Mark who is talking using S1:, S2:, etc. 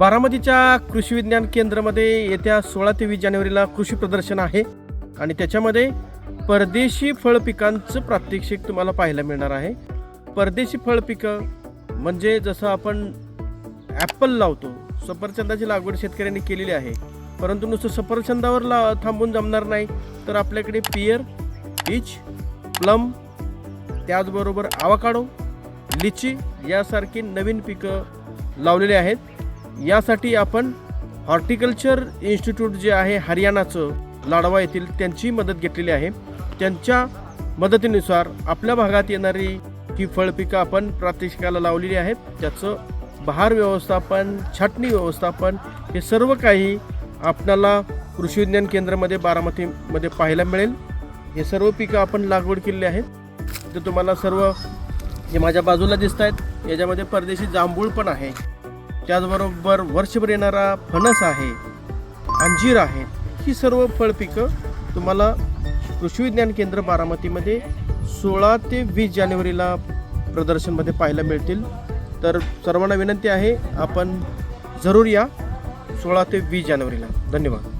S1: बारामतीच्या कृषी विज्ञान केंद्रामध्ये येत्या सोळा ते वीस जानेवारीला कृषी प्रदर्शन आहे. आणि त्याच्यामध्ये परदेशी फळ पिकांचं प्रात्यक्षिक तुम्हाला पाहायला मिळणार आहे. परदेशी फळ पिकं म्हणजे जसं आपण ॲपल लावतो सफरचंदाची लागवड शेतकऱ्यांनी केलेली आहे. परंतु नुसतं सफरचंदावर ला थांबून जमणार नाही. तर आपल्याकडे पियर पीच प्लम त्याचबरोबर आवाकाडो लिची यासारखी नवीन पिकं लावलेली आहेत. यासाठी आपण हॉर्टिकल्चर इन्स्टिट्यूट जे आहे हरियाणाचं लाडवा येथील त्यांची मदत घेतलेली आहे. त्यांच्या मदतीनुसार आपल्या भागात येणारी ही फळपिकं आपण प्रात्यक्षिकाला लावलेली आहेत. त्याचं बहार व्यवस्थापन छाटणी व्यवस्थापन हे सर्व काही आपल्याला कृषी विज्ञान केंद्रामध्ये बारामतीमध्ये पाहायला मिळेल. हे सर्व पिकं आपण लागवड केलेली आहेत. ते तुम्हाला सर्व जे माझ्या बाजूला दिसत आहेत याच्यामध्ये परदेशी जांभूळ पण आहे. त्याचबरोबर वर्षभर येणारा फणस आहे अंजीर आहे ही सर्व फळपिकं तुम्हाला कृषी विज्ञान केंद्र बारामतीमध्ये सोळा ते वीस जानेवारीला प्रदर्शनमध्ये पाहायला मिळतील. तर सर्वांना विनंती आहे आपण जरूर या सोळा ते वीस जानेवारीला. धन्यवाद.